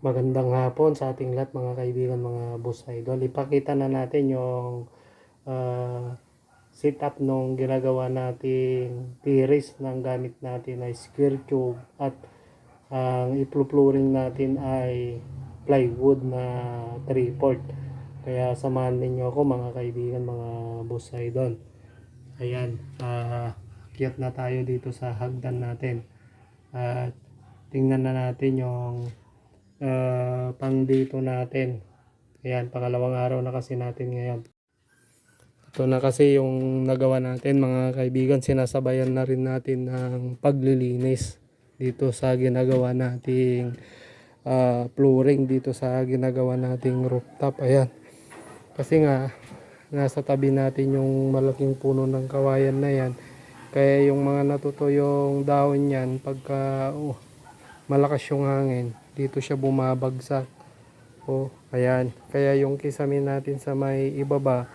Magandang hapon sa ating lahat mga kaibigan, mga boss idol. Ipakita na natin yung uh, setup nung ginagawa nating tiris ng gamit natin ay square tube at ang iplo-flooring natin ay plywood na 3 port. Kaya samahan ninyo ako mga kaibigan, mga boss idol. Ayan, uh, akyat na tayo dito sa hagdan natin. At tingnan na natin yung uh, pang dito natin. Ayan, pangalawang araw na kasi natin ngayon. Ito na kasi yung nagawa natin mga kaibigan, sinasabayan na rin natin ng paglilinis dito sa ginagawa nating uh, flooring dito sa ginagawa nating rooftop. Ayan. Kasi nga, nasa tabi natin yung malaking puno ng kawayan na yan. Kaya yung mga natutuyong dahon yan, pagka oh, malakas yung hangin, dito siya bumabagsak. O, ayan. Kaya yung kisame natin sa may ibaba,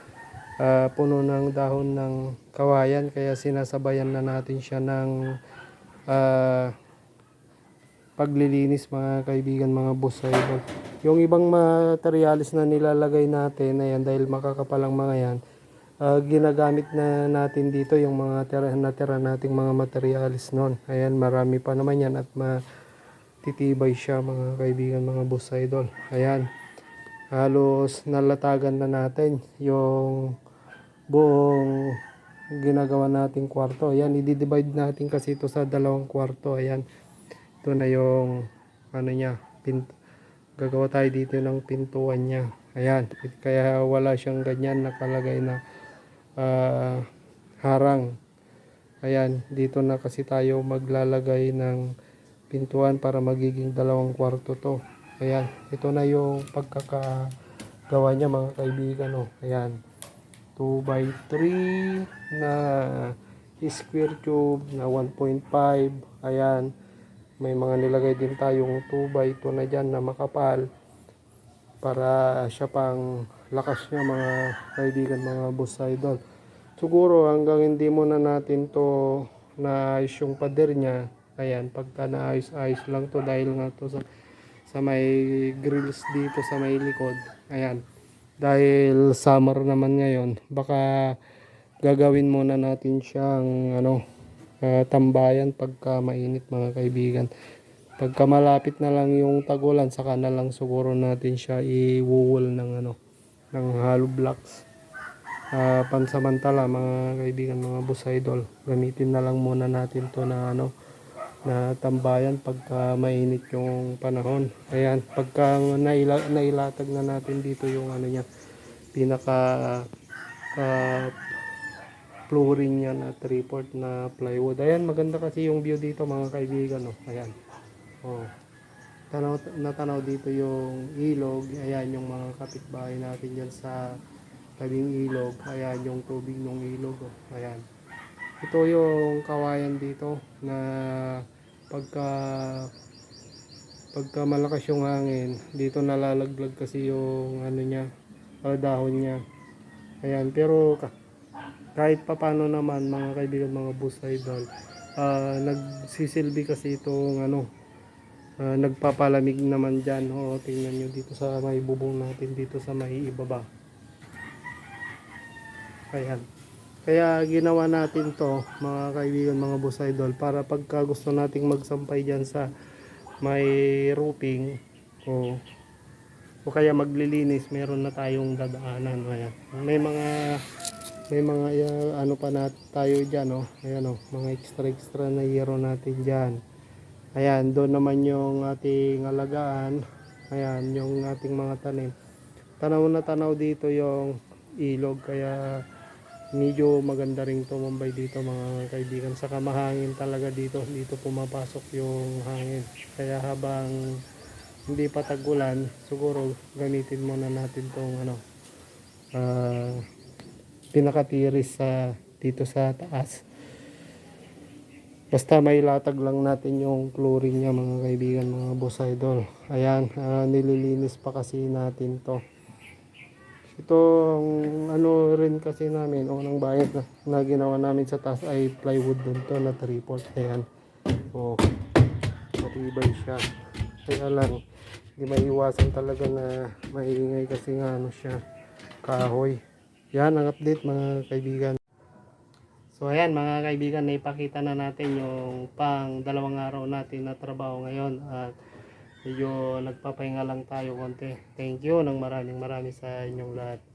uh, puno ng dahon ng kawayan. Kaya sinasabayan na natin siya ng uh, paglilinis mga kaibigan, mga boss idol. Yung ibang materialis na nilalagay natin, ayan, dahil makakapalang mga yan, uh, ginagamit na natin dito yung mga tira, natira nating mga materialis noon. Ayan, marami pa naman yan at matitibay siya mga kaibigan, mga boss idol. Ayan, halos nalatagan na natin yung buong ginagawa nating kwarto. Ayan, i-divide natin kasi ito sa dalawang kwarto. Ayan, ito na yung ano niya, pint gagawa tayo dito ng pintuan niya. Ayan, kaya wala siyang ganyan nakalagay na uh, harang. Ayan, dito na kasi tayo maglalagay ng pintuan para magiging dalawang kwarto to. Ayan, ito na yung pagkakagawa niya mga kaibigan. Oh. Ayan, 2 by 3 na square tube na 1.5. Ayan, may mga nilagay din tayong 2 by 2 na dyan na makapal para siya pang lakas niya mga kaibigan mga boss idol siguro hanggang hindi mo na natin to naayos yung pader niya ayan pagka naayos-ayos lang to dahil nga to sa, sa may grills dito sa may likod. Ayan. Dahil summer naman ngayon baka gagawin muna natin siyang ano uh, tambayan pagka mainit mga kaibigan. Pagka malapit na lang yung tagulan saka na lang siguro natin siya i-wool ng ano ng hollow blocks. Uh, pansamantala mga kaibigan mga boss idol gamitin na lang muna natin to na ano na tambayan pagka mainit yung panahon ayan pagka naila, nailatag na natin dito yung ano niya pinaka uh, flooring niya na 3 port na plywood. Ayan, maganda kasi yung view dito mga kaibigan. Oh. Ayan. Oh. Tanaw, natanaw dito yung ilog. Ayan yung mga kapitbahay natin dyan sa tabing ilog. Ayan yung tubig ng ilog. Oh. Ayan. Ito yung kawayan dito na pagka pagka malakas yung hangin dito nalalaglag kasi yung ano niya dahon niya. Ayan pero kahit papano naman mga kaibigan mga boss idol uh, nagsisilbi kasi itong ano uh, nagpapalamig naman dyan. O tingnan nyo dito sa may bubong natin dito sa may ibaba. Ayan kaya ginawa natin to mga kaibigan mga boss idol para pagka gusto nating magsampay dyan sa may roofing o o kaya maglilinis meron na tayong dadaanan. Ayan. may mga may mga uh, ano pa na tayo dyan oh. ayan oh, mga extra extra na yero natin dyan. Ayan doon naman yung ating alagaan. Ayan yung ating mga tanim. Tanaw na tanaw dito yung ilog kaya medyo maganda rin tumambay dito mga kaibigan. Saka mahangin talaga dito dito pumapasok yung hangin. Kaya habang hindi pa tagulan siguro gamitin muna natin tong ano uh, pinakatiris sa dito sa taas. Basta may latag lang natin yung chlorine niya mga kaibigan mga boss idol. Ayan uh, nililinis pa kasi natin to ito ano rin kasi namin unang bayad na, na ginawa namin sa taas ay plywood dun to na triple ayan oh matibay siya kaya lang Hindi maiwasan talaga na maingay kasi nga ano siya, kahoy. Yan ang update mga kaibigan. So ayan mga kaibigan, naipakita na natin yung pang dalawang araw natin na trabaho ngayon at medyo nagpapahinga lang tayo konti. Thank you ng maraming maraming sa inyong lahat.